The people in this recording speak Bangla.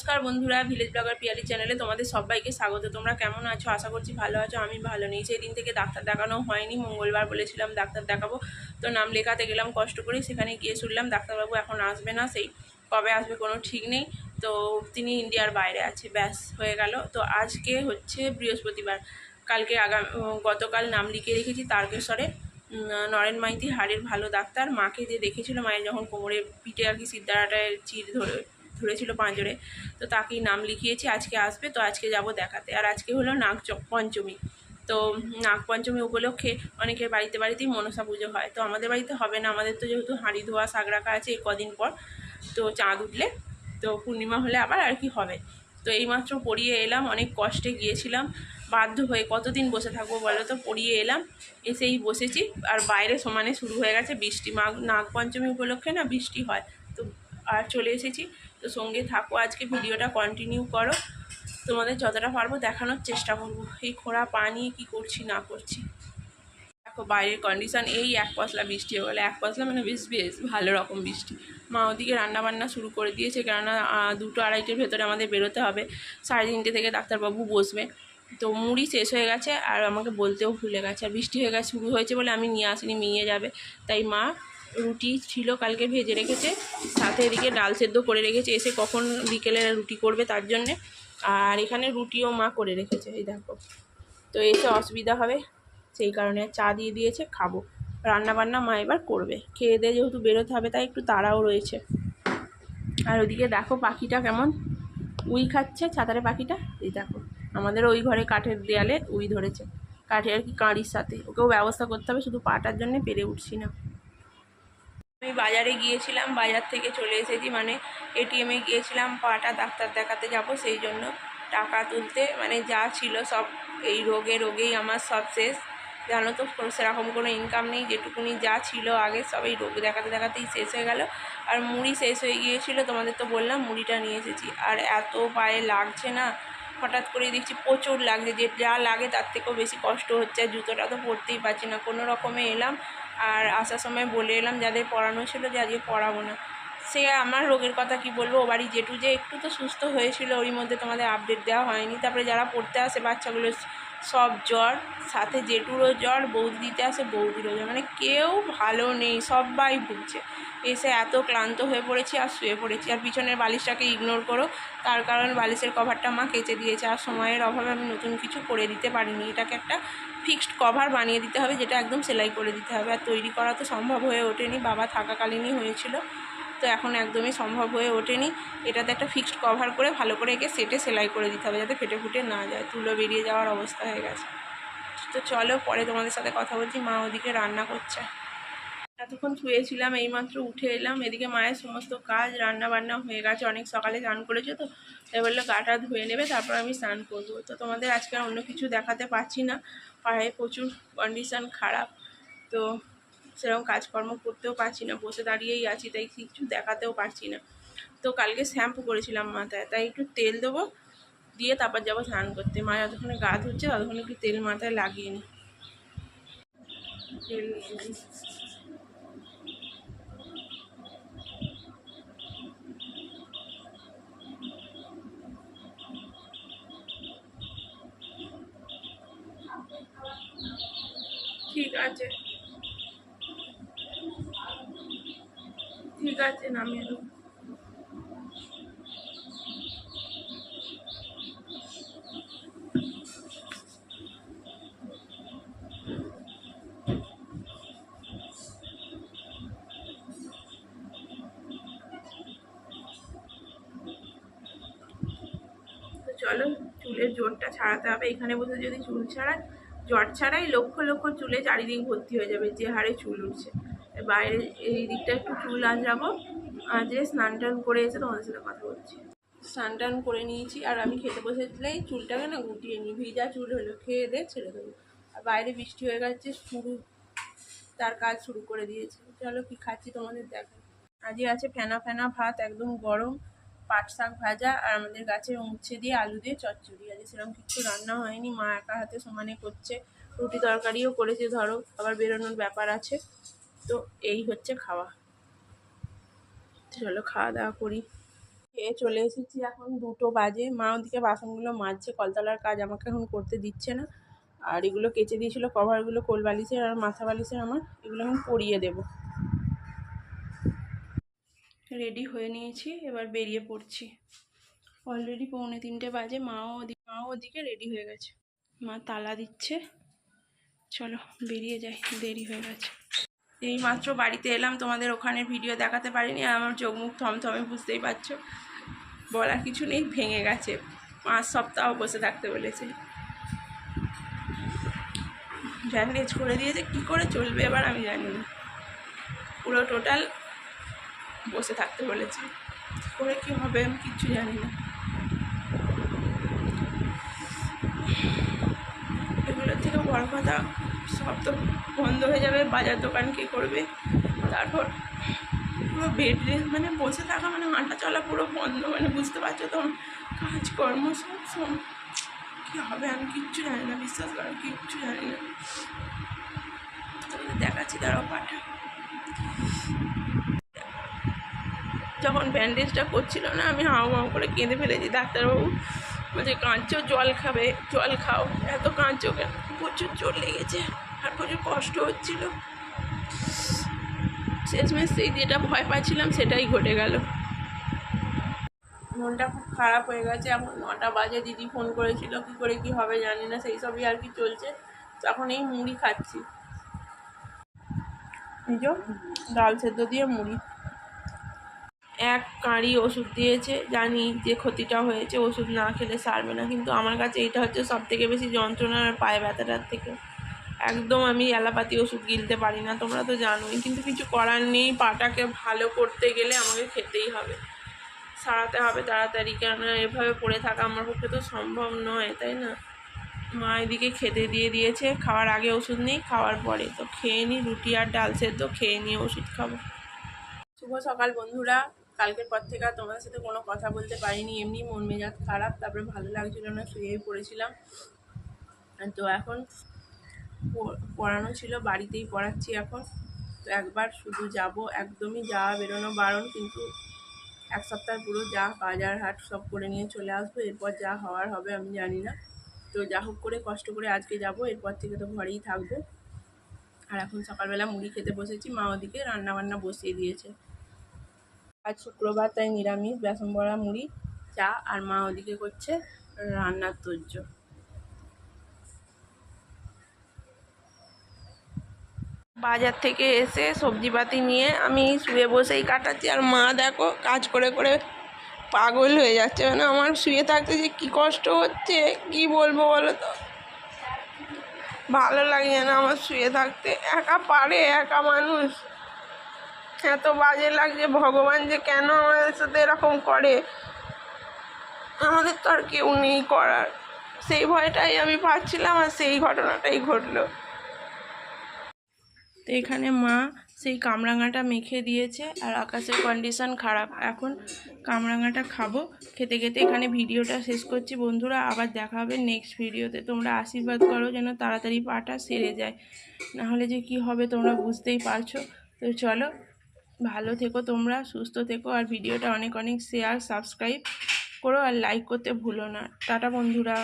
নমস্কার বন্ধুরা ভিলেজ ব্লগার পিয়ালি চ্যানেলে তোমাদের সবাইকে স্বাগত। তোমরা কেমন আছো? আশা করছি ভালো আছো, আমি ভালো নেই। সেই দিন থেকে ডাক্তার দেখানো হয়নি, মঙ্গলবার বলেছিলাম ডাক্তার দেখাবো। তো নাম লেখাতে গেলাম, কষ্ট করে সেখানে গিয়ে শুনলাম, ডাক্তারবাবু এখন আসবে না, সেই কবে আসবে কোনো ঠিক নেই। তো তিনি ইন্ডিয়ার বাইরে আছে, ব্যাস, হয়ে গেল। তো আজকে হচ্ছে বৃহস্পতিবার। কালকে আগাম, গতকাল নাম লিখে রেখেছি, তারকেশ্বরে। নরেন মাইতি, হাড়ের ভালো ডাক্তার। মাকে যে দেখেছিল, মায়ের যখন কোমরে পিঠে আর কি সিদ্ধারাটায় চির ধরে ধরেছিল পাঁজরে তো তাকেই নাম লিখিয়েছি, আজকে আসবে, তো আজকে যাব দেখাতে। আর আজকে হলো নাগ পঞ্চমী। তো নাগ পঞ্চমী উপলক্ষে অনেকের বাড়িতে বাড়িতেই মনসা পুজো হয়। তো আমাদের বাড়িতে হবে না, আমাদের তো যেহেতু হাঁড়ি, ধোয়া, শাক রাখা আছে, এই কদিন পর। তো চাঁদ উঠলে, তো পূর্ণিমা হলে আবার আর কি হবে। তো এইমাত্র পড়িয়ে এলাম, অনেক কষ্টে গিয়েছিলাম। বাধ্য হয়ে কতদিন বসে থাকব বলো তো? পড়িয়ে এলাম, এসেই বসেছি। আর বাইরে সমানে শুরু হয়ে গেছে, বৃষ্টি। মাঘ নাগ পঞ্চমী উপলক্ষে না বৃষ্টি হয়। তো আর চলে এসেছি। তো সঙ্গে থাকো, আজকে ভিডিওটা কন্টিনিউ করো। তোমাদের যতটা পারব দেখানোর চেষ্টা করব, এই খোঁড়া পা নিয়ে কী করছি, না করছি। দেখো বাইরের কন্ডিশন এই এক পশলা বৃষ্টি হয়ে গেলো। এক পশলা মানে বেশ বেশ ভালো রকম বৃষ্টি। মা ওদিকে রান্নাবান্না শুরু করে দিয়েছে, কেননা দুটো আড়াইটের ভেতরে আমাদের বেরোতে হবে। সাড়ে তিনটে থেকে ডাক্তারবাবু বসবে। তো মুড়ি শেষ হয়ে গেছে আর আমাকে বলতেও ভুলে গেছে। আর বৃষ্টি হয়ে গেছে, শুরু হয়েছে বলে আমি নিয়ে আসিনি মিয়ে যাবে। তাই মা রুটি ছিল কালকে ভেজে রেখেছে, সাথে এদিকে ডাল সেদ্ধ করে রেখেছে, এসে কখন বিকেলে রুটি করবে তার জন্যে। আর এখানে রুটিও মা করে রেখেছে, এই দেখো। তো এসে অসুবিধা হবে, সেই কারণে চা দিয়ে দিয়েছে, খাব। রান্না বান্না মা এবার করবে। খেয়ে দিয়ে যেহেতু বেরোতে হবে, তাই একটু তাড়াও রয়েছে। আর ওদিকে দেখো পাখিটা কেমন। উই খাচ্ছে ছাতারে পাখিটা, এই দেখো। আমাদের ওই ঘরে কাঠের দেয়ালে উই ধরেছে। কাঠের আর কি কাঁড়ির সাথে। ওকেও ব্যবস্থা করতে হবে, শুধু পাটার জন্য পেরে উঠছি না। বাজারে গিয়েছিলাম, বাজার থেকে চলে এসেছি। মানে এটিএমে গিয়েছিলাম, পাটা ডাক্তার দেখাতে যাব, সেই জন্য টাকা তুলতে। মানে যা ছিল সব, এই রোগে রোগেই আমার সব শেষ। জানো তো সেরকম কোনো ইনকাম নেই, যেটুকুনি যা ছিল আগে সব এই রোগ দেখাতে দেখাতেই শেষ হয়ে গেল। আর মুড়ি শেষ হয়ে গিয়েছিল, তোমাদের তো বললাম, মুড়িটা নিয়ে এসেছি। আর এত পায়ে লাগছে না হঠাৎ করে দেখছি প্রচুর লাগছে, যে যা লাগে তার থেকেও বেশি কষ্ট হচ্ছে, জুতোটা তো পরতেই পারছি না। কোনো রকমে এলাম আর আসার সময় বলে এলাম যাদের পড়ানো ছিল যে আজকে পড়াবো না। সে আমার রোগের কথা কি বলব, ও বাড়ি জেঠু যে একটু তো সুস্থ হয়েছিল, ওরই মধ্যে তোমাদের আপডেট দেওয়া হয়নি। তারপরে যারা পড়তে আসে, বাচ্চাগুলো সব জ্বর, সাথে জেঠুরও জ্বর বৌদি দিতে আসে বৌদিরও জ্বর মানে কেউ ভালো নেই, সবাই ভুগছে। এসে এত ক্লান্ত হয়ে পড়েছি আর শুয়ে পড়েছি। আর পিছনের বালিশটাকে ইগনোর করো, তার কারণ বালিশের কভারটা মা কেচে দিয়েছে আর সময়ের অভাবে আমি নতুন কিছু করে দিতে পারিনি। এটাকে একটা ফিক্সড কভার বানিয়ে দিতে হবে, যেটা একদম সেলাই করে দিতে হবে। আর তৈরি করা তো সম্ভব হয়ে ওঠেনি, বাবা থাকাকালীনই হয়েছিল। তো এখন একদমই সম্ভব হয়ে ওঠেনি। এটাতে একটা ফিক্সড কভার করে ভালো করে একে সেটে সেলাই করে দিতে হবে যাতে ফেটে ফুটে না যায়। তুলো বেরিয়ে যাওয়ার অবস্থা হয়ে গেছে। তো চলো পরে তোমাদের সাথে কথা বলছি, মা ওদিকে রান্না করছে। এতক্ষণ শুয়েছিলাম, এইমাত্র উঠে এলাম। এদিকে মায়ের সমস্ত কাজ রান্না বান্না হয়ে গেছে। অনেক সকালে স্নান করেছে তো তাই বলল গাটা ধুয়ে নেবে, তারপর আমি স্নান করব। তো তোমাদের আজকে অন্য কিছু দেখাতে পারছি না। পায়ে প্রচুর কন্ডিশন খারাপ। তো সেরকম কাজকর্ম করতেও পারছি না, বসে দাঁড়িয়েই আছি, তাই কিছু দেখাতেও পারছি না। তো কালকে শ্যাম্পু করেছিলাম মাথায়, তাই একটু তেল দেবো, দিয়ে তারপর যাব স্নান করতে। মা যতক্ষণে গা ধুচ্ছে ততক্ষণে একটু তেল মাথায় লাগিয়ে নিই তেল ঠিক আছে। ঠিক আছে, নামিয়ে চলো, চুলের জোরটা ছাড়াতে হবে। এখানে বসে যদি চুল ছাড়ায় জট ছাড়াই লক্ষ লক্ষ চুলে চারিদিক ভর্তি হয়ে যাবে, যে হারে চুল উঠছে। বাইরে এই দিকটা একটু চুল আঁচড়াবো। আঁচড়ে স্নান টান করে এসে তোমাদের সাথে কথা বলছি। স্নান টান করে নিয়েছি আর আমি খেতে বসেছিলেই চুলটাকে না গুটিয়ে নিই, ভিজা চুল হলো খেয়ে দিয়ে ছেড়ে দেবো। আর বাইরে বৃষ্টি হয়ে গেছে, শুরু, তার কাজ শুরু করে দিয়েছে। চলো কি খাচ্ছি তোমাদের দেখো আজকে আছে ফেনা ফেনা ভাত, একদম গরম, পাট শাক ভাজা আর আমাদের গাছের উচ্ছে দিয়ে আলু দিয়ে চচ্চড়ি। আজকে সেরকম কিছু রান্না হয়নি, মা একা হাতে সমানে করছে, রুটি তরকারিও করেছে, ধরো আবার বেরোনোর ব্যাপার আছে। তো এই হচ্ছে খাওয়া। চলো খাওয়া দাওয়া করি। খেয়ে চলে এসেছি এখন দুটো বাজে। মা ওদিকে বাসনগুলো মাজছে, কলতলার কাজ আমাকে এখন করতে দিচ্ছে না। আর এগুলো কেচে দিয়েছিল, কভারগুলো কোল বালিশের আর মাথা বালিশের আমার, এগুলো আমি পরিয়ে দেব। রেডি হয়ে নিয়েছি, এবার বেরিয়ে পড়ছি। অলরেডি পৌনে তিনটে বাজে, মাও ওদিকে মাও ওদিকে রেডি হয়ে গেছে। মা তালা দিচ্ছে। চলো বেরিয়ে যাই, দেরি হয়ে গেছে। এই মাত্র বাড়িতে এলাম, তোমাদের ওখানে ভিডিও দেখাতে পারিনি, আর আমার চোখ মুখ থমথমে বুঝতেই পারছ। বলার কিছু নেই, ভেঙে গেছে। পাঁচ সপ্তাহ বসে থাকতে বলেছে। ব্যান্ডেজ করে দিয়েছে, কী করে চলবে এবার আমি জানি না। পুরো টোটাল বসে থাকতে বলেছে। করে কী হবে আমি কিচ্ছু জানি না। এগুলোর থেকে বড় কথা সব তো বন্ধ হয়ে যাবে, বাজার দোকান কে করবে? তারপর পুরো বেড মানে বসে থাকা মানে হাঁটা চলা পুরো বন্ধ মানে বুঝতে পারছ তো? কাজকর্ম সব সব কী হবে আমি কিচ্ছু জানি না, বিশ্বাস করো কিচ্ছু জানি না। দেখাচ্ছি, দাঁড়াও পাঠা যখন ব্যান্ডেজটা করছিল না, আমি হাও হাও করে কেঁদে ফেলেছি, ডাক্তারবাবু। বলছে কাঁচো জল খাবে, জল খাও। এত কাঁচো কেন? প্রচুর জোর লেগেছে। আর প্রচুর কষ্ট হচ্ছিল। শেষমেশ সেই যেটা ভয় পাচ্ছিলাম, সেটাই ঘটে গেল। মনটা খুব খারাপ হয়ে গেছে। এখন নটা বাজে, দিদি ফোন করেছিল। কী করে, কি হবে জানি না। সেই সবই আর কি চলছে। তখন এই মুড়ি খাচ্ছি। এই ডাল সেদ্ধ দিয়ে মুড়ি। এক কাঁড়ি ওষুধ দিয়েছে, জানি যে ক্ষতিটা হয়েছে, ওষুধ না খেলে সারবে না। কিন্তু আমার কাছে এটা হচ্ছে সব থেকে বেশি যন্ত্রণা আর পায়ে ব্যথাটার থেকে। একদম আমি অ্যালোপ্যাথি ওষুধ গিলতে পারি না, তোমরা তো জানোই। কিন্তু কিছু করার নেই, পাটাকে ভালো করতে গেলে আমাকে খেতেই হবে। সারাতে হবে তাড়াতাড়ি, কেননা এভাবে পড়ে থাকা আমার পক্ষে তো সম্ভব নয়, তাই না? মা এদিকে খেতে দিয়ে দিয়েছে, খাওয়ার আগে ওষুধ নেই, খাওয়ার পরে। তো খেয়ে নিই রুটি আর ডাল সেদ্ধ, খেয়ে নিয়ে ওষুধ খাব। শুভ সকাল বন্ধুরা। কালকের পর থেকে আর তোমাদের সাথে কোনো কথা বলতে পারিনি। এমনি মন মেজাজ খারাপ, তারপরে ভালো লাগছিল না, শুয়েই পড়েছিলাম। তো এখন পড়ানো ছিল, বাড়িতেই পড়াচ্ছি এখন। তো একবার শুধু যাব, একদমই যাওয়া বেরোনো বারণ, কিন্তু এক সপ্তাহ পুরো যা বাজার হাট সব করে নিয়ে চলে আসব, এরপর যা হওয়ার হবে আমি জানি না। তো যা হোক করে, কষ্ট করে আজকে যাব, এরপর থেকে তো ঘরেই থাকব। আর এখন সকালবেলা মুড়ি খেতে বসেছি, মা ওদিকে রান্না বান্না বসিয়ে দিয়েছে। আজ শুক্রবার তাই নিরামিষ, বেসন বড়া, মুড়ি, চা, আর মা ওদিকে করছে রান্নার তোর্য বাজার থেকে এসে সবজিপাতি নিয়ে আমি শুয়ে বসেই কাটাচ্ছি, আর মা দেখো কাজ করে করে পাগল হয়ে যাচ্ছে। মানে আমার শুয়ে থাকতে যে কী কষ্ট হচ্ছে, কি বলব বলো তো? ভালো লাগে না আমার শুয়ে থাকতে। একা পারে, একা মানুষ। এত বাজে লাগছে। ভগবান যে কেন আমাদের সাথে এরকম করে? আমাদের তো আর কেউ নেই করার। সেই ভয়টাই আমি পাচ্ছিলাম আর সেই ঘটনাটাই ঘটলো। তো এখানে মা সেই কামরাঙাটা মেখে দিয়েছে আর আকাশের কন্ডিশন খারাপ। এখন কামরাঙাটা খাব। খেতে খেতে এখানে ভিডিওটা শেষ করছি। বন্ধুরা, আবার দেখা হবে নেক্সট ভিডিওতে। তোমরা আশীর্বাদ করো যেন তাড়াতাড়ি পাটা সেরে যায়। নাহলে যে কি হবে তোমরা বুঝতেই পারছ। তো চলো ভালো থেকো তোমরা, সুস্থ থেকো। আর ভিডিওটা অনেক অনেক শেয়ার সাবস্ক্রাইব করো আর লাইক করতে ভুলো না। টাটা বন্ধুরা।